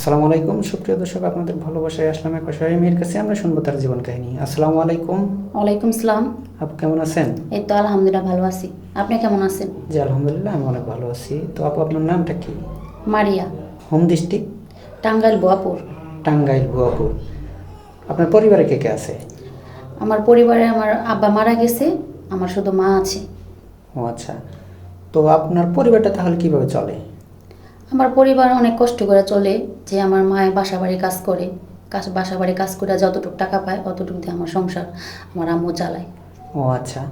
আসসালামু আলাইকুম। সুপ্রিয় দর্শক আপনাদের ভালোবাসায় আসলাম এক অসহায় মেয়ের কাছে। আমরা শুনব তার জীবন কাহিনী। আসসালামু আলাইকুম। ওয়ালাইকুম সালাম। আপু কেমন আছেন? এই তো আলহামদুলিল্লাহ ভালো আছি। আপনি কেমন আছেন? জি আলহামদুলিল্লাহ আমি অনেক ভালো আছি। তো আপু আপনার নামটা কি? মারিয়া। Home district? টাঙ্গাইল বোয়াপুর টাঙ্গাইল গুয়াপুর আপনার পরিবারে কে কে আছে? আমার পরিবারে আমার আব্বা মারা গেছে আমার শুধু মা আছে। ও আচ্ছা। তো আপনার পরিবারটা তাহলে কীভাবে চলে? আমার পরিবার অনেক কষ্ট করে চলে যে আমার মায়ের বাসা বাড়ি কাজ করে। কাজ বাসা বাড়ি কাজ করে যতটুকু টাকা পায় অতটুকু দিয়ে আমার সংসার আমার আম্মু চালায়। ও আচ্ছা।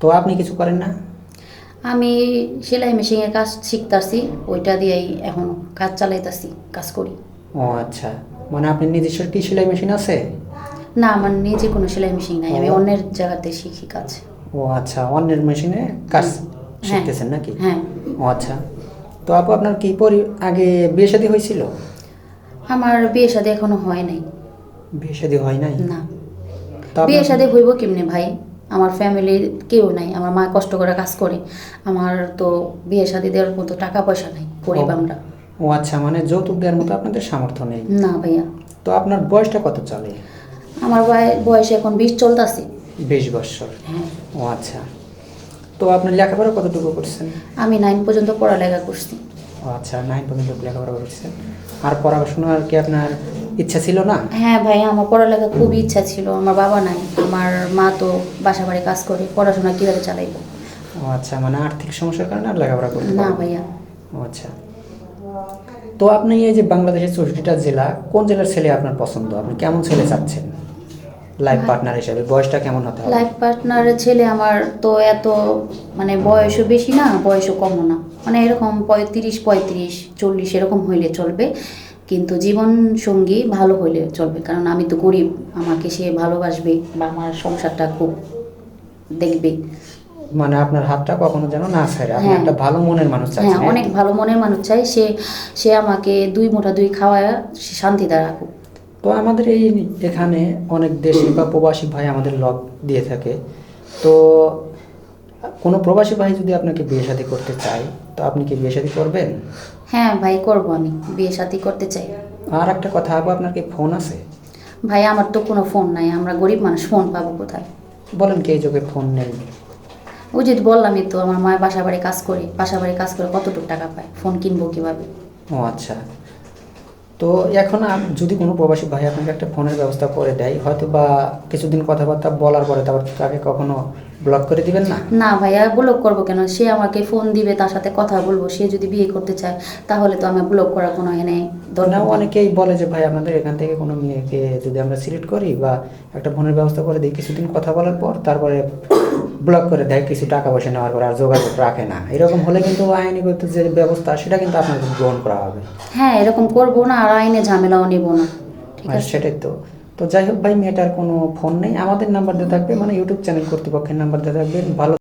তো আপনি কিছু করেন না? আমি সেলাই মেশিনের কাজ শিখতাছি ওইটা দিয়েই এখন কাজ চালাইতাছি কাজ করি। ও আচ্ছা। মানে আপনার নিজস্ব কি সেলাই মেশিন আছে? না আমার নিজে কোনো সেলাই মেশিন নাই আমি অন্যের জায়গাতে শিখি কাজ। ও আচ্ছা অন্যের মেশিনে কাজ হ্যাঁ। শিখতেছেন নাকি? হ্যাঁ। ও আচ্ছা। তো আপু আপনার কি পরি আগে বিয়ে শাদী হয়েছিল? আমার বিয়ে শাদী এখনও হয় নাই। বিয়ে শাদী হয় নাই? না। বিয়ে শাদী হইব কেমনে ভাই? আমার ফ্যামিলির কেউ নাই আমার মা কষ্ট করে কাজ করে। আমার তো বিয়ে শাদী দেওয়ার মতো টাকা পয়সা নাই গরিব ও। আমরা। ও আচ্ছা মানে যৌতুক দেওয়ার মতো আপনাদের সামর্থ্য নেই? না ভাইয়া। তো আপনার বয়সটা কত চলে? আমার বয়- বয়স এখন বিশ চলতেছে। বিশ বছর। হ্যাঁ। ও আচ্ছা। তো আপনার লেখাপড়া কতটুকু করছেন? আমি নাইন পর্যন্ত পড়ালেখা করছি। আচ্ছা নাইন পর্যন্ত লেখাপড়া করছেন। আর পড়াশোনার কি আপনার ইচ্ছা ছিল না? হ্যাঁ ভাইয়া আমার পড়ালেখা খুবই ইচ্ছা ছিল আমার বাবা নাই আমার মা তো বাসা বাড়ি কাজ করে পড়াশোনা কীভাবে চালাইব? ও আচ্ছা মানে আর্থিক সমস্যার কারণে আর লেখাপড়া করতে না ভাইয়া। ও আচ্ছা। তো আপনি এই যে বাংলাদেশের চৌষট্টিটা জেলা কোন জেলার ছেলে আপনার পছন্দ? আপনি কেমন ছেলে চাচ্ছেন? লাইফ পার্টনার হিসেবে বয়সটা কেমন হতে হবে? লাইফ পার্টনার ছেলে আমার তো এত মানে বয়সও বেশি না বয়সও কমও না। মানে এরকম পঁয়ত্রিশ পঁয়ত্রিশ চল্লিশ এরকম হইলে চলবে। কিন্তু জীবন সঙ্গী ভালো হইলে চলবে কারণ আমি তো গরিব আমাকে সে ভালোবাসবে বা আমার সংসারটা খুব দেখবে। মানে আপনার হাতটা কখনো যেন না ছাড়ে আপনি হ্যাঁ। একটা ভালো মনের মানুষ হ্যাঁ? অনেক ভালো মনের মানুষ চাই সে সে আমাকে দুই মোটা দুই খাওয়ায় সে শান্তিতে রাখুক। তো আমাদের এই এখানে অনেক দেশি বা প্রবাসী ভাই আমাদের লগ দিয়ে থাকে। তো কোনো প্রবাসী ভাই যদি আপনাকে বিয়ে শাদী করতে চায় তো আপনি কি বিয়ে শাদী করবেন? হ্যাঁ ভাই করব আমি। বিয়ে শাদি করতে চাই। আর একটা কথা আপু আপনার কি ফোন আছে? ভাই আমার তো কোনো ফোন নাই। আমরা গরিব মানুষ ফোন পাবো কোথায়? বলেন কি এই যুগে ফোন নেই। ওই যে বললামই তো আমার মায়ের বাসা বাড়ি কাজ করে বাসা বাড়ি কাজ করে কতটুকু টাকা পায়? ফোন কিনবো কীভাবে? ও আচ্ছা। তো এখন যদি কোনো প্রবাসী ভাই আপনাকে একটা ফোনের ব্যবস্থা করে দেয় হয়তো বা কিছুদিন কথাবার্তা বলার পরে তারপর তাকে কখনো ব্লক করে দিবেন না না ভাই ভাইয়া ব্লক করব কেন সে আমাকে ফোন দিবে তার সাথে কথা বলব সে যদি বিয়ে করতে চায় তাহলে তো আমি ব্লক করার কোনো এনে না দরকার নেই। অনেকেই বলে যে ভাই আপনাদের এখান থেকে কোনো মেয়েকে যদি আমরা সিলেক্ট করি বা একটা ফোনের ব্যবস্থা করে দিই কিছুদিন কথা বলার পর তারপরে ব্লক করে দেয় কিছু টাকা পয়সা নেওয়ার পর আর যোগাযোগ রাখে না। এরকম হলে কিন্তু আইনিগত যে ব্যবস্থা সেটা কিন্তু আপনাকে গ্রহণ করা হবে। হ্যাঁ এরকম করব না আর আইনে ঝামেলাও নেব না। ঠিক মানে আছে? সেটাই তো। তো যাই হোক ভাই মেয়েটার কোনো ফোন নেই। আমাদের নাম্বার দিয়ে থাকবে মানে ইউটিউব চ্যানেল কর্তৃপক্ষের নাম্বার দিয়ে থাকবে। ভালো